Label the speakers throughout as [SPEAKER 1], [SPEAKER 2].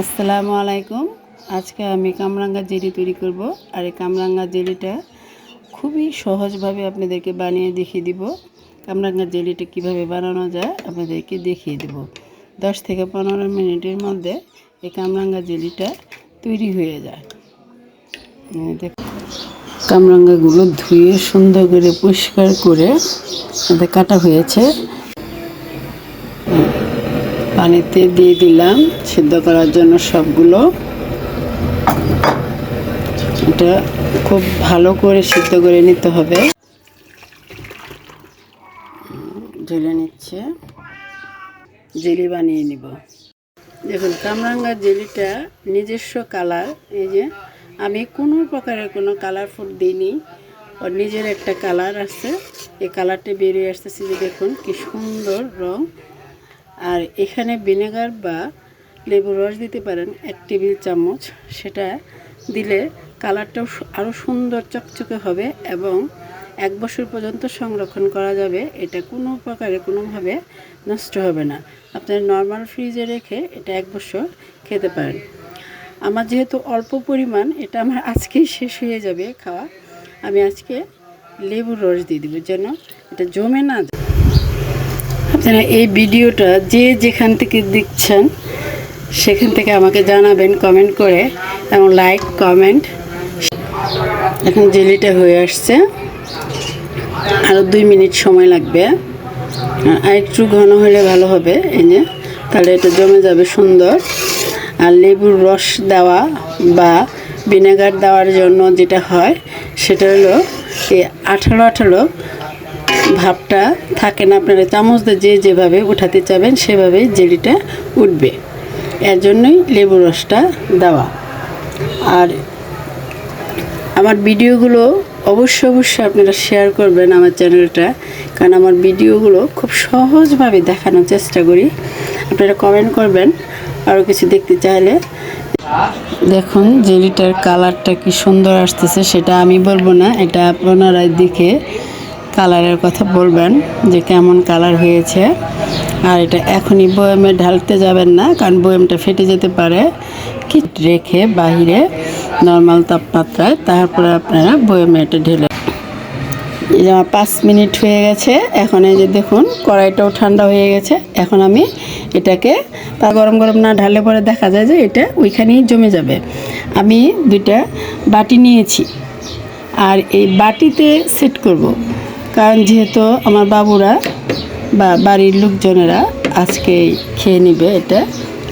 [SPEAKER 1] আসসালামু আলাইকুম। আজকে আমি কামরাঙ্গা জেলি তৈরি করব আর এই কামরাঙ্গা জেলিটা খুবই সহজভাবে আপনাদেরকে বানিয়ে দেখিয়ে দিব। কামরাঙ্গা জেলিটা কীভাবে বানানো যায় আপনাদেরকে দেখিয়ে দেব। দশ থেকে পনেরো মিনিটের মধ্যে এই কামরাঙ্গা জেলিটা তৈরি হয়ে যায়। কামরাঙ্গাগুলো ধুয়ে সুন্দর করে পরিষ্কার করে কাটা হয়েছে। পানিতে দিয়ে দিলাম, সিদ্ধ করার জন্য সবগুলো। এটা খুব ভালো করে সিদ্ধ করে নিতে হবে। ঢেলে নিচ্ছে। জেলি বানিয়ে নিব। দেখুন, কামরাঙ্গা জেলিটা নিজস্ব কালার। এই যে, আমি কোনো প্রকারের কোনো কালার ফুড দিইনি। ওর নিজের একটা কালার আছে। এই কালারটা বেরিয়ে আসতেছে যে দেখুন, কি সুন্দর রং। আর এখানে ভিনেগার বা লেবুর রস দিতে পারেন এক টেবিল চামচ। সেটা দিলে কালারটাও আরও সুন্দর চকচকে হবে এবং এক বছর পর্যন্ত সংরক্ষণ করা যাবে। এটা কোনো প্রকারে কোনোভাবে নষ্ট হবে না। আপনার নর্মাল ফ্রিজে রেখে এটা এক বছর খেতে পারেন। আমার যেহেতু অল্প পরিমাণ, এটা আমার আজকেই শেষ হয়ে যাবে খাওয়া। আমি আজকে লেবুর রস দিয়ে দেবো যেন এটা জমে না যায়। আপনারা এই ভিডিওটা যে যেখান থেকে দেখছেন, সেখান থেকে আমাকে জানাবেন কমেন্ট করে, এবং লাইক কমেন্ট এখন জেলিটা হয়ে আসছে। আরও দুই মিনিট সময় লাগবে। আর একটু ঘন হলে ভালো হবে, এই যে। তাহলে এটা জমে যাবে সুন্দর। আর লেবুর রস দেওয়া বা ভিনেগার দেওয়ার জন্য যেটা হয়, সেটা হলো এই আঠালো আঠালো ভাবটা থাকে না আপনারা চামচ দিয়ে যে যেভাবে উঠাতে চাবেন সেভাবেই জেলিটা উঠবে। এর জন্যই লেবু রসটা দেওয়া। আর আমার ভিডিওগুলো অবশ্যই অবশ্যই আপনারা শেয়ার করবেন আমার চ্যানেলটা, কারণ আমার ভিডিওগুলো খুব সহজভাবে দেখানোর চেষ্টা করি। আপনারা কমেন্ট করবেন, আরও কিছু দেখতে চাইলে। দেখুন, জেলিটার কালারটা কি সুন্দর আসতেছে, সেটা আমি বলব না, এটা আপনারাই দেখে কালারের কথা বলবেন যে কেমন কালার হয়েছে। আর এটা এখনই বয়ামে ঢালতে যাবেন না, কারণ বয়ামটা ফেটে যেতে পারে। কি রেখে বাহিরে নর্মাল তাপমাত্রায় তারপরে আপনারা বয়ামে এটা ঢেলে আমার পাঁচ মিনিট হয়ে গেছে, এখন এই যে দেখুন, কড়াইটাও ঠান্ডা হয়ে গেছে। এখন আমি এটাকে তা গরম গরম না ঢালে পরে দেখা যায় যে এটা ওইখানেই জমে যাবে। আমি দুইটা বাটি নিয়েছি, আর এই বাটিতে সেট করব। কারণ যেহেতু আমার বাবুরা বা বাড়ির লোকজনেরা আজকে খেয়ে নেবে, এটা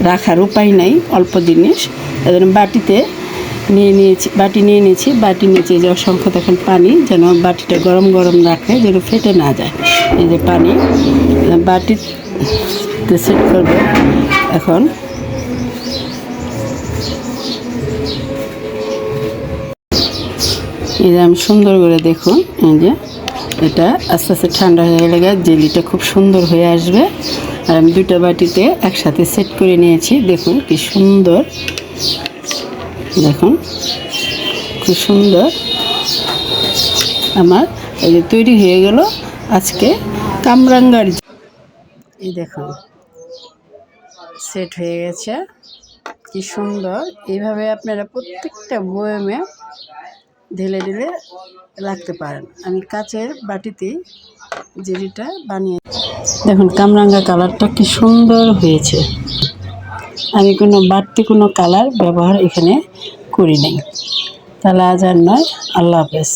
[SPEAKER 1] রাখার উপায় নাই, অল্প জিনিস। এজন্য বাটিতে নিয়ে নিয়েছি, বাটি নিয়ে নিয়েছি, বাটি নিয়েছি যে অসংখ্য তখন পানি যেন বাটিটা গরম গরম রাখে যেন ফেটে না যায়। এই যে পানি বাটিতে সেট করবে। এখন এই যে আমি সুন্দর করে দেখুন, এই যে এটা আস্তে আস্তে ঠান্ডা হয়ে গেলে জেলিটা খুব সুন্দর হয়ে আসবে। আর আমি দুটো বাটিতে একসাথে সেট করে নিয়েছি। দেখুন কি সুন্দর। দেখুন, খুব সুন্দর। আমার এই যে তৈরি হয়ে গেল আজকে কামরাঙ্গার এই দেখুন, সেট হয়ে গেছে। কি সুন্দর। এইভাবে আপনারা প্রত্যেকটা বয়ামে ঢেলে ঢেলে রাখতে পারেন। আমি কাচের বাটিতে জেলিটা বানিয়ে দেখুন, কামরাঙ্গা কালারটা কি সুন্দর হয়েছে। আমি কোনো বাড়তি কোনো কালার ব্যবহার এখানে করি নাই। তাহলে আজ আর নয়। আল্লাহ হাফেজ।